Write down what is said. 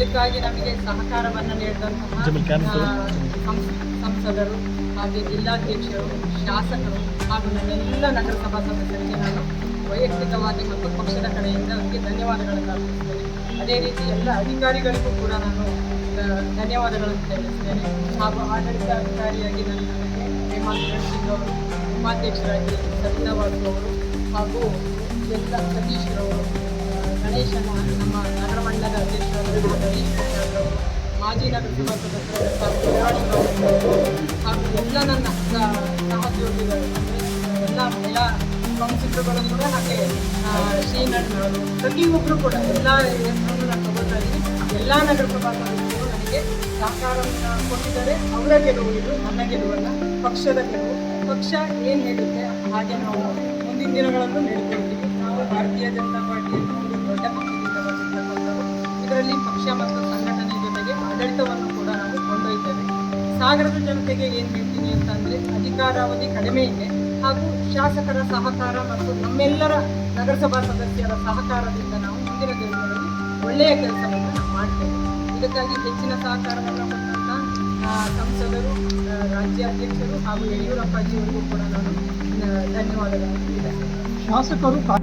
ಇದಕ್ಕಾಗಿ ನಮಗೆ ಸಹಕಾರವನ್ನು ನೀಡಿದಂತಹ ಸಂಸದರು ಹಾಗೆ ಜಿಲ್ಲಾಧ್ಯಕ್ಷರು ಶಾಸಕರು ಹಾಗೂ ನನ್ನೆಲ್ಲ ನಗರಸಭಾ ಸದಸ್ಯರಿಗೆ ನಾನು ವೈಯಕ್ತಿಕವಾಗಿ ಮತ್ತು ಪಕ್ಷದ ಕಡೆಯಿಂದ ಅವರಿಗೆ ಧನ್ಯವಾದಗಳನ್ನು ಅರ್ಪಿಸ್ತೇನೆ ಅದೇ ರೀತಿ ಎಲ್ಲ ಅಧಿಕಾರಿಗಳಿಗೂ ಕೂಡ ನಾನು ಧನ್ಯವಾದಗಳನ್ನು ತಿಳಿಸುತ್ತೇನೆ. ಹಾಗೂ ಆಡಳಿತಾಧಿಕಾರಿಯಾಗಿ ನನ್ನ ಹೇಮಂತ್ ಸಿಂಗ್ ಅವರು ಉಪಾಧ್ಯಕ್ಷರಾಗಿ ಸವಿತಾ ವಾಸು ಅವರು ಹಾಗೂ ಎಲ್ಲ ಸತೀಶ್ ರವರು ಗಣೇಶನ ನಮ್ಮ ನಗರ ಮಾಜಿ ನಗರಸಭಾ ಸದಸ್ಯರು ಹಾಗೂ ಎಲ್ಲ ನನ್ನ ಸಹ- ಸಹೋದ್ಯೋಗಿಗಳು ಎಲ್ಲ ಮಹಿಳಾ ಕೌನ್ಸಿಲರ್ಗಳು ಕೂಡ ಪ್ರತಿಯೊಬ್ಬರು ಕೂಡ ಎಲ್ಲ ಎಲ್ಲ ನಗರಸಭಾ ಸದಸ್ಯರು ನನಗೆ ಸಹಕಾರವನ್ನು ಕೊಟ್ಟಿದ್ದಾರೆ ಅವರ ಗೆಲುವು ನನ್ನ ಗೆಲುವಲ್ಲ ಪಕ್ಷದ ಪಕ್ಷ ಏನು ಹೇಳುತ್ತೆ ಹಾಗೆ ನಾವು ಮುಂದಿನ ದಿನಗಳನ್ನು ನಡೆಕೊಳ್ತೀವಿ ನಾವು ಭಾರತೀಯ ಜನತಾ ಪಾರ್ಟಿಯನ್ನು ಒಂದು ದೊಡ್ಡ ಪಕ್ಷದಿಂದ ಇದರಲ್ಲಿ ಪಕ್ಷ ಮತ್ತು ಸಂಘಟನೆ ಆಡಳಿತವನ್ನು ಕೂಡ ನಾವು ಕೊಂಡೊಯ್ತೇವೆ. ಸಾಗರದ ಜನತೆಗೆ ಏನು ಹೇಳ್ತೀನಿ ಅಂತಂದರೆ, ಅಧಿಕಾರಾವಧಿ ಕಡಿಮೆ ಇದೆ. ಹಾಗೂ ಶಾಸಕರ ಸಹಕಾರ ಮತ್ತು ನಮ್ಮೆಲ್ಲರ ನಗರಸಭಾ ಸದಸ್ಯರ ಸಹಕಾರದಿಂದ ನಾವು ಮುಂದಿನ ದಿನಗಳಲ್ಲಿ ಒಳ್ಳೆಯ ಕೆಲಸವನ್ನು ನಾವು ಮಾಡ್ತೇವೆ. ಇದಕ್ಕಾಗಿ ಹೆಚ್ಚಿನ ಸಹಕಾರವನ್ನು ಕೊಟ್ಟಂಥ ಸಂಸದರು ರಾಜ್ಯಾಧ್ಯಕ್ಷರು ಹಾಗೂ ಯಡಿಯೂರಪ್ಪಾಜಿಯವರಿಗೂ ಕೂಡ ನಾನು ಧನ್ಯವಾದಗಳನ್ನು ಶಾಸಕರು